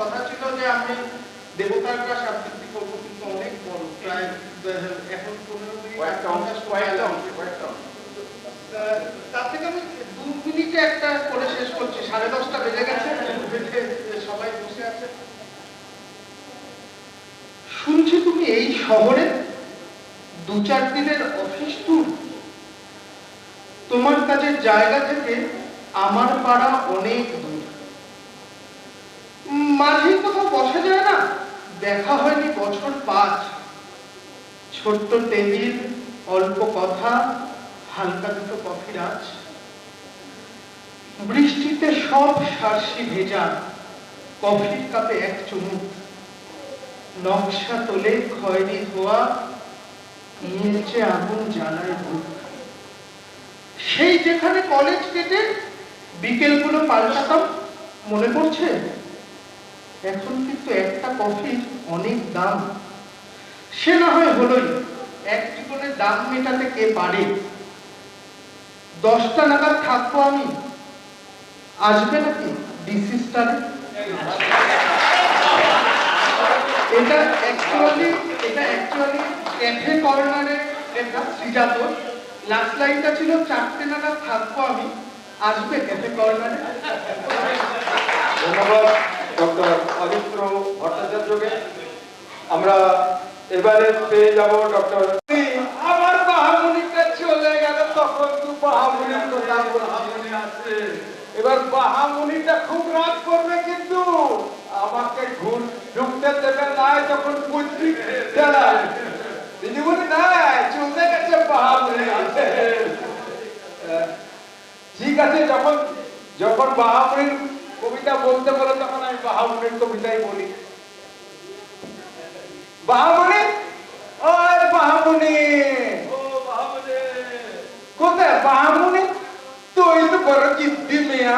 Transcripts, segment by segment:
কথা ছিল যে আমি দেবতার কাছ আবৃত্তি করব কিন্তু অনেক বড় প্রায় এখন পনেরো মিনিট তার থেকে আমি দু মিনিটে একটা করে শেষ করছি সাড়ে দশটা বেজে গেছে সবাই বসে আছে। শুনছি তুমি এই শহরে দু চার দিনের অফিস ট্যুর তোমার কাজের জায়গা থেকে আমার পাড়া অনেক দূর। মাঝে কোথাও বসা যায় না? দেখা হয়নি বছর পাঁচ। ছোট্ট টেবিল, অল্প কথা, হালকা দুটো কফি রাজ। বৃষ্টিতে সব সার্সি ভেজা, কফির কাপে এক চুমুক। নকশা তোলে খয়েরি ধোয়া নীলচে আগুন জ্বালায় বুক। সেই যেখানে কলেজ কেটে বিকেলগুলো পাল্টাতাম, মনে পড়ছে? এখন কিন্তু একটা কফির অনেক দাম। সে না হয় হলোই, এক জীবনের দাম মেটাতে কে পারে? দশটা নাগাদ থাকব আমি। আসবে নাকি ডিসি এটা অ্যাকচুয়ালি এটা অ্যাকচুয়ালি ক্যাফে কর্নারের এটা শ্রীজাতর লাস্ট লাইনটা ছিল, চারটে নাগাদ থাকব আমি। আসবে ক্যাফে কর্নারে ধন্যবাদ। ডক্টর অজিত্র ভট্টাচার্যকে। আমরা এবারে পেয়ে যাব ডক্টর। আমার বাহামুনিটা চলে গেল, তখন তো বাহামুনির কথা বাহামুনি আছে। এবার বাহামুনিটা খুব রাগ করবে কিন্তু। আমাকে ঘুর ঢুকতে দেবে না তখন বুঝবি চালায় দিদিমণি নাই চলে গেছে বাহামুনি ঠিক আছে, যখন যখন বাহামুনির কবিতা বলতে বলে তখন আমি বাহামুনির কবিতাই বলি বাহামুনি ওই বাহামুনি ও বাহামুনি কোথায় বাহামুনি তুই তো বড় জিদ্দি মিয়া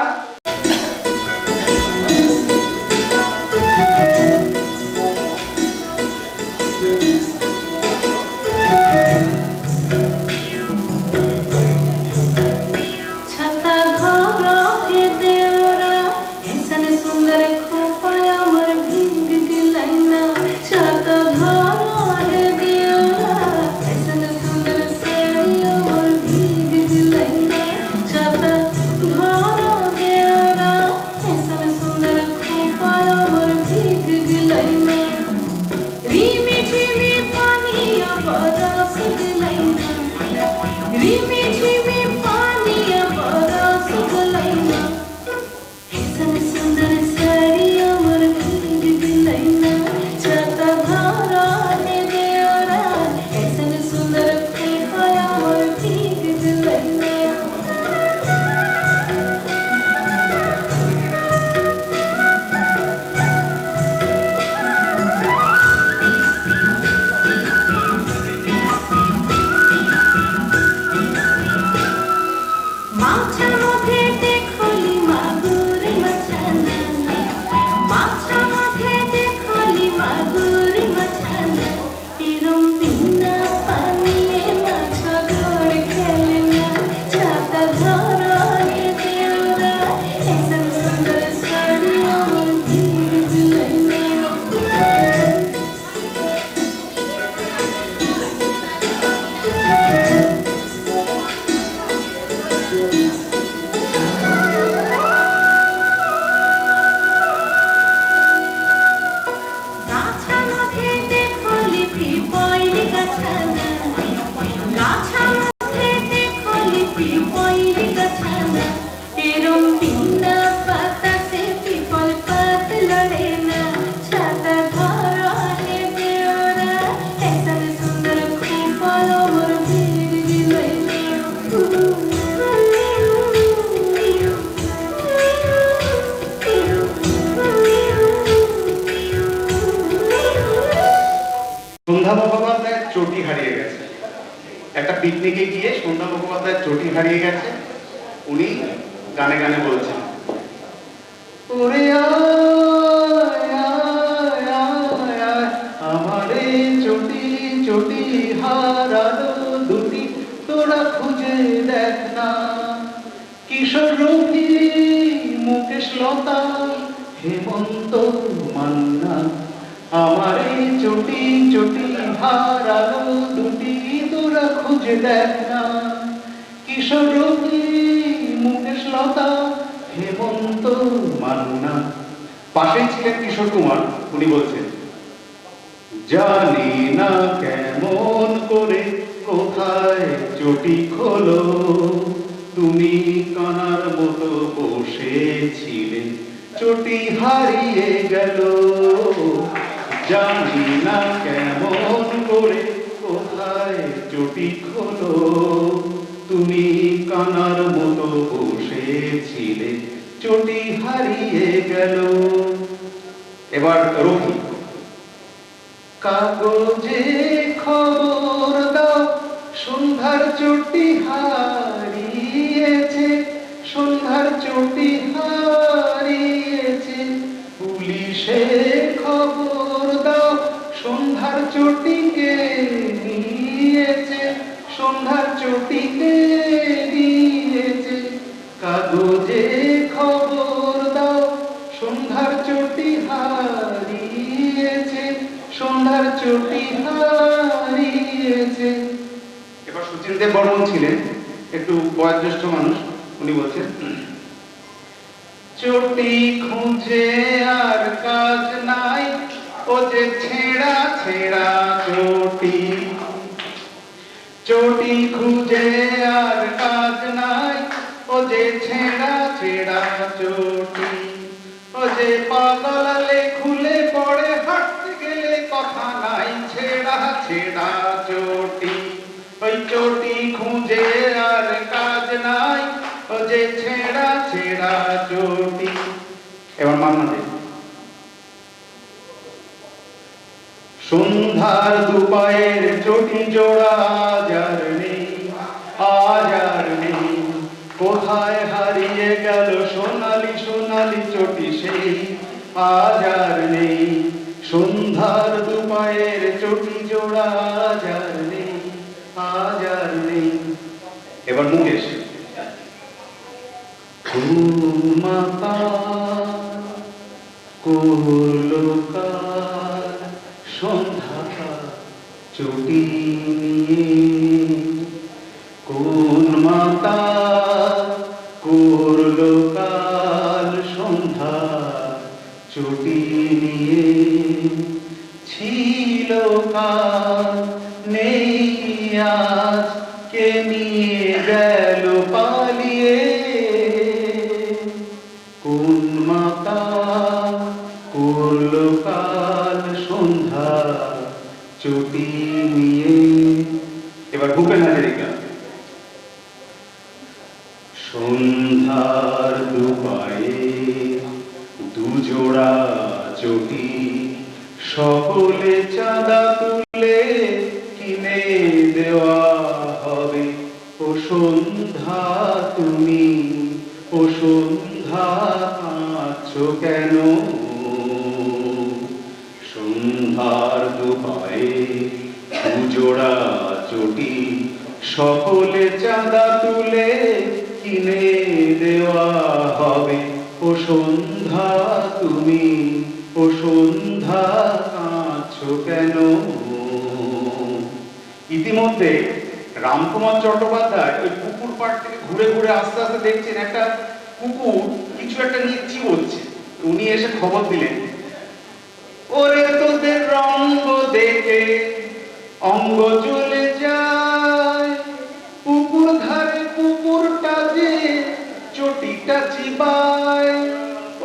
পিকনিকে গিয়ে সন্ধ্যা মুখোপাধ্যায়ের চটি হারিয়ে গেছে। উনি গানে গানে বলছেন আমারে চটি চটি দুটি, তোরা খুঁজে দেখ না। কিশোর মুকেশ লতা, হেমন্ত মান্না আমার এই চটি চটি হারালো দুটি তোরা খুঁজে দেখ না। কিশোর মুকেশ লতা হেমন্ত মান্না। পাশেই ছিলেন কিশোর কুমার, উনি বলছেন, জানি না কেমন করে কোথায় চটি খোলো। তুমি কানার মতো বসেছিলে চটি হারিয়ে গেল। জানি না কেমন করে কোথায় চটি খোলো। তুমি কানার মতো বসেছিলে, চটি হারিয়ে গেল। এবার রবি, কাগজে খবর দাও, সন্ধ্যার চটি হারিয়েছে কাগজে খবর দাও, সন্ধ্যার চটি হারিয়েছে, সন্ধ্যার চটি হারিয়েছে। এবার সুচিন দেব বর্মন ছিলেন, একটু বয়োজ্যেষ্ঠ মানুষ, উনি বলছেন, চটি খুঁজে আর কাজ নাই, ও যে ছেঁড়া ছেঁড়া চটি। চটি খুঁজে আর কাজ যে ছেঁড়া ছেঁড়া চটি, ও যে পাগলালে খুলে পড়ে, হাঁটতে গেলে কথা নাই, ছেঁড়া ছেঁড়া চটি। ওই চটি খুঁজে আর কাজ নাই, ও যে ছেঁড়া ছেঁড়া চটি। এবার মান্না দেব সন্ধ্যার দুপায়ের চটি জোড়া আজ আর নেই আজ আর নেই কোথায় হারিয়ে গেল সোনালি সোনালি চটি সেই আজ আর নেই। সন্ধ্যার দুপায়ের চটি জোড়া আজ আর নেই আজ আর নেই। এবার মুকেশ। মাতা কোন মাতা করল কাল সন্ধ্যা, চটি নিয়ে। এবার ভূপেন হাজারিকা সন্ধ্যার দুপায়ে দুজোড়া চটি, সকলে চাঁদা তুলে কিনে দেওয়া হবে। ও সন্ধ্যা তুমি, ও সন্ধ্যা কাঁদছো কেন? দুপায়ে দুজোড়া চটি সকলে চাঁদা তুলে কিনে দেওয়া হবে। ও সন্ধ্যা, তুমি ও সন্ধ্যা কাঁদছো কেন? ইতিমধ্যে রামকুমার চট্টোপাধ্যায় ওই পুকুর পাড় থেকে ঘুরে ঘুরে আস্তে আস্তে দেখছেন একটা কুকুর কিছু একটা নিয়ে চিবচ্ছে উনি এসে খবর দিলেন, ওরে তোদের রঙ্গ দেখে অঙ্গ চলে যায়। পুকুর ধারে পুকুরটা যে চটিটা চিবায়।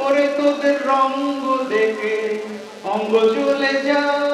ওরে তোদের রঙ্গ দেখে অঙ্গ চলে যায়।